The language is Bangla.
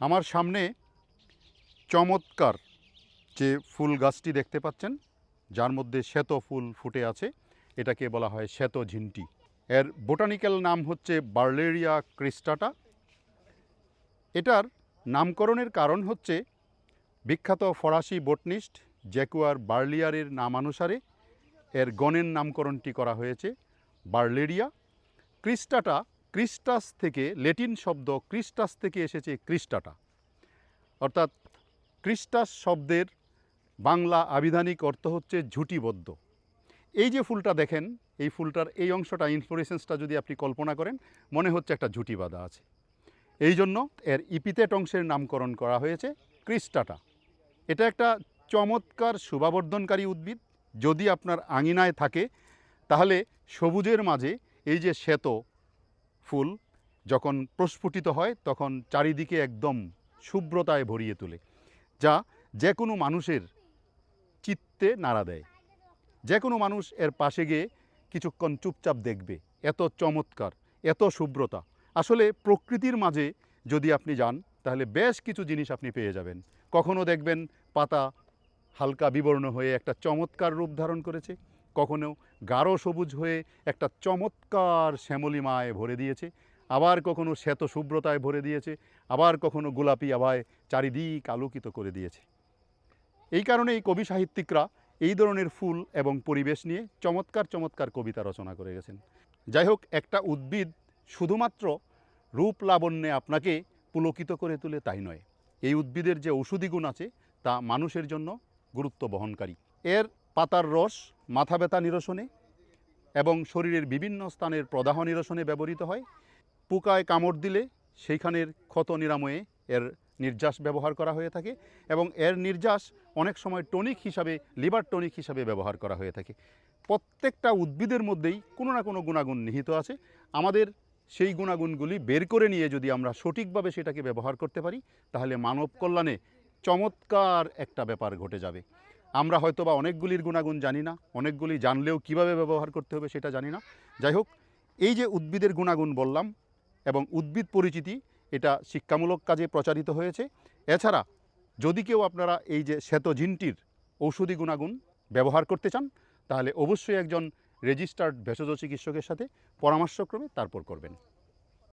আমার সামনে চমৎকার যে ফুল গাছটি দেখতে পাচ্ছেন, যার মধ্যে শ্বেত ফুল ফুটে আছে, এটাকে বলা হয় শ্বেত ঝিন্টি। এর বোটানিক্যাল নাম হচ্ছে বার্লেরিয়া ক্রিস্টাটা। এটার নামকরণের কারণ হচ্ছে বিখ্যাত ফরাসি বোটনিস্ট জ্যাকুয়ার বার্লিয়ারের নামানুসারে এর গণের নামকরণটি করা হয়েছে, বার্লেরিয়া। ক্রিস্টাটা ক্রিস্টাস থেকে, লেটিন শব্দ ক্রিস্টাস থেকে এসেছে ক্রিস্টাটা। অর্থাৎ ক্রিস্টাস শব্দের বাংলা আবিধানিক অর্থ হচ্ছে ঝুটিবদ্ধ। এই যে ফুলটা দেখেন, এই ফুলটার এই অংশটা ইনফ্লোরেসেন্সটা যদি আপনি কল্পনা করেন, মনে হচ্ছে একটা ঝুটি বাঁধা আছে। এই জন্য এর ইপিতেট অংশের নামকরণ করা হয়েছে ক্রিস্টাটা। এটা একটা চমৎকার শোভাবর্ধনকারী উদ্ভিদ। যদি আপনার আঙিনায় থাকে, তাহলে সবুজের মাঝে এই যে শ্বেত ফুল যখন প্রস্ফুটিত হয়, তখন চারিদিকে একদম শুভ্রতায় ভরিয়ে তোলে, যা যে কোনো মানুষের চিত্তে নাড়া দেয়। যে কোনো মানুষ এর পাশে গিয়ে কিছুক্ষণ চুপচাপ দেখবে, এত চমৎকার, এত শুভ্রতা। আসলে প্রকৃতির মাঝে যদি আপনি যান, তাহলে বেশ কিছু জিনিস আপনি পেয়ে যাবেন। কখনো দেখবেন পাতা হালকা বিবর্ণ হয়ে একটা চমৎকার রূপ ধারণ করেছে। কখনো গাঢ় সবুজ হয়ে একটা চমৎকার শ্যামলিমায় ভরে দিয়েছে, আবার কখনো শ্বেত শুভ্রতায় ভরে দিয়েছে, আবার কখনো গোলাপি আবায় চারিদিক আলোকিত করে দিয়েছে। এই কারণেই কবি সাহিত্যিকরা এই ধরনের ফুল এবং পরিবেশ নিয়ে চমৎকার চমৎকার কবিতা রচনা করে গেছেন। যাই হোক, একটা উদ্ভিদ শুধুমাত্র রূপ লাবণ্যে আপনাকে পুলকিত করে তুলে তাই নয়। এই উদ্ভিদের যে ঔষধি গুণ আছে, তা মানুষের জন্য গুরুত্ব বহনকারী। এর পাতার রস, মাথা ব্যথা নিরসনে এবং শরীরের বিভিন্ন স্থানের প্রদাহ নিরসনে ব্যবহৃত হয়। পোকায় কামড় দিলে সেইখানের ক্ষত নিরাময়ে এর নির্যাস ব্যবহার করা হয়ে থাকে এবং এর নির্যাস অনেক সময় টনিক হিসাবে, লিভার টনিক হিসাবে ব্যবহার করা হয়ে থাকে। প্রত্যেকটা উদ্ভিদের মধ্যেই কোনো না কোনো গুণাগুণ নিহিত আছে। আমাদের সেই গুণাগুণগুলি বের করে নিয়ে যদি আমরা সঠিকভাবে সেটাকে ব্যবহার করতে পারি, তাহলে মানব কল্যাণে চমৎকার একটা ব্যাপার ঘটে যাবে। আমরা হয়তো বা অনেকগুলির গুণাগুণ জানি না, অনেকগুলি জানলেও কীভাবে ব্যবহার করতে হবে সেটা জানি না। যাই হোক, এই যে উদ্ভিদের গুণাগুণ বললাম এবং উদ্ভিদ পরিচিতি, এটা শিক্ষামূলক কাজে প্রচারিত হয়েছে। এছাড়া, যদি কেউ আপনারা এই যে শ্বেতঝিনটির ঔষধি গুণাগুণ ব্যবহার করতে চান, তাহলে অবশ্যই একজন রেজিস্টার্ড ভেষজ চিকিৎসকের সাথে পরামর্শক্রমে তারপর করবেন।